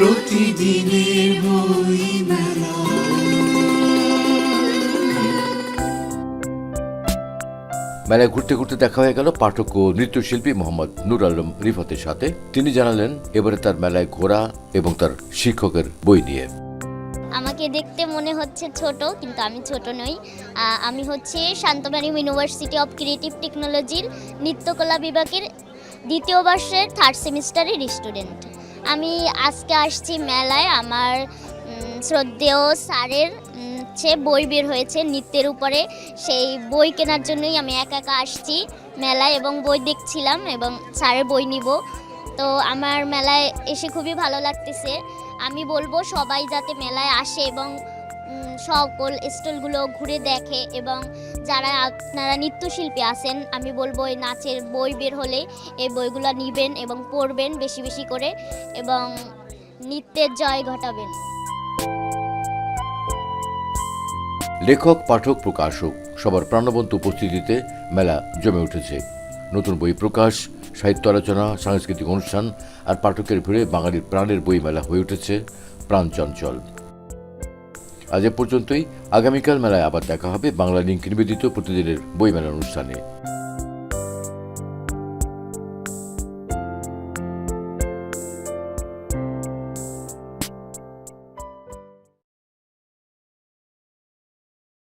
প্রতিদিনের বই মেলা। মেলায় ঘুরতে ঘুরতে দেখা হয়ে গেল পাঠক ও নৃত্যশিল্পী মোহাম্মদ নুর আলম রিফাতের সাথে। তিনি জানালেন এবারে তার মেলায় ঘোরা এবং তার শিক্ষকের বই নিয়ে। আমাকে দেখতে মনে হচ্ছে ছোট কিন্তু আমি ছোট নই। আমি হচ্ছে শান্তমারিম ইউনিভার্সিটি অফ ক্রিয়েটিভ টেকনোলজির নৃত্যকলা বিভাগের দ্বিতীয় বর্ষের থার্ড সেমিস্টারের স্টুডেন্ট আমি আজকে আসছি মেলায়। আমার শ্রদ্ধেয় স্যারের হচ্ছে বই বের হয়েছে নৃত্যের উপরে। সেই বই কেনার জন্যই আমি একা একা আসছি মেলায় এবং বই দেখছিলাম এবং স্যারের বই নিব। তো আমার মেলায় এসে খুবই ভালো লাগতেছে। আমি বলব সবাই যাতে মেলায় আসে এবং সকল স্টলগুলো ঘুরে দেখে এবং যারা আপনারা নৃত্যশিল্পী আছেন, আমি বলব এই নাচের বই বের হলে এই বইগুলো নিবেন এবং পড়বেন বেশি বেশি করে এবং নৃত্যের জয় ঘটাবেন। লেখক, পাঠক, প্রকাশক সবার প্রাণবন্ত উপস্থিতিতে মেলা জমে উঠেছে। নতুন বই প্রকাশ, সাহিত্য আলোচনা, সাংস্কৃতিক অনুষ্ঠান আর পাঠকের ভিড়ে বাঙালির প্রাণের বই মেলা হয়ে উঠেছে। প্রাণচঞ্চল আজ এ পর্যন্তই। আগামীকাল মেলায় আবার দেখা হবে বাংলা লিঙ্ক নিবেদিত প্রতিদিনের বই মেলা অনুষ্ঠানে।